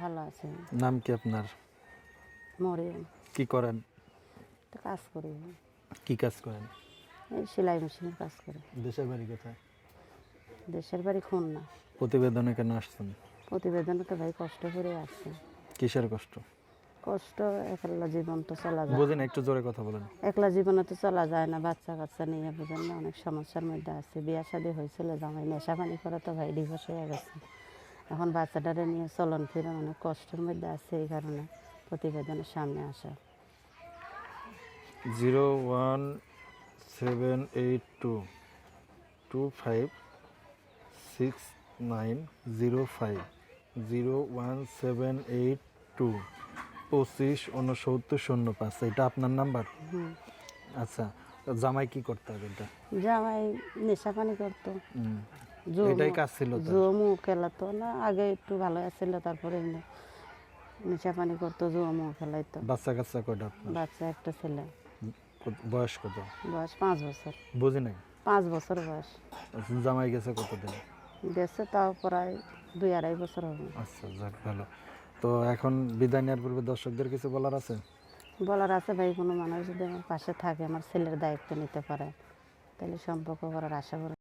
ভালো আছে নাম কি আপনার? মরিয়ম। কি করেন? একটা কাজ করি। কি কাজ করেন? এই সেলাই মেশিনের কাজ করি। দেশের বাড়ি কোথায়? দেশের বাড়ি খুলনা। প্রতিবেদনে কেন আসছেন? প্রতিবেদনে তো ভাই কষ্ট করে আসছে। কিসের কষ্ট? কষ্ট একলা জীবন তো চলা যায়। বুঝেন একটু জোরে কথা বলেন। একলা জীবনে তো চলা যায় না বাচ্চা কাচ্চা নিয়ে বুঝেন না অনেক সমস্যার মধ্যে আছে। বিয়া শাদী হয়েছিল জামাই নেশা পানি করে তো ভাই ডিভোর্স হয়ে গেছে। এখন বাচ্চাটারে নিয়ে চলন ফিরন অনেক কষ্টের মধ্যে আছে এই কারণে প্রতিবেদনের সামনে আসা। Zero one seven eight two two five six nine zero five zero one seven eight two পঁচিশ উনসত্তর শূন্য পাঁচ এটা আপনার নাম্বার। আচ্ছা জামাই কি করতে হবে এটা জামাই নেশা পানি করতো এটাই কাজ ছিল? জুয়ামু খেলাতো না আগে একটু ভালো আছিল তারপরে নেশা পানি করতো জুয়ামু খেলাইতো। বাচ্চা কাচ্চা কয়টা আপনার? বাচ্চা একটা ছেলে। বয়স কত? বয়স পাঁচ বছর। বুঝি নাই? পাঁচ বছর বয়স। আচ্ছা, জামাই গেছে কতদিন? গেছে তাও প্রায় দুই আড়াই বছর হবে। আচ্ছা যাক ভালো। তো এখন বিদায় নেওয়ার পূর্বে দর্শকদের কিছু বলার আছে? বলার আছে ভাই কোনো মানুষ যদি আমার পাশে থাকে আমার ছেলের দায়িত্ব নিতে পারে তাহলে সম্পর্ক করার আশা করে।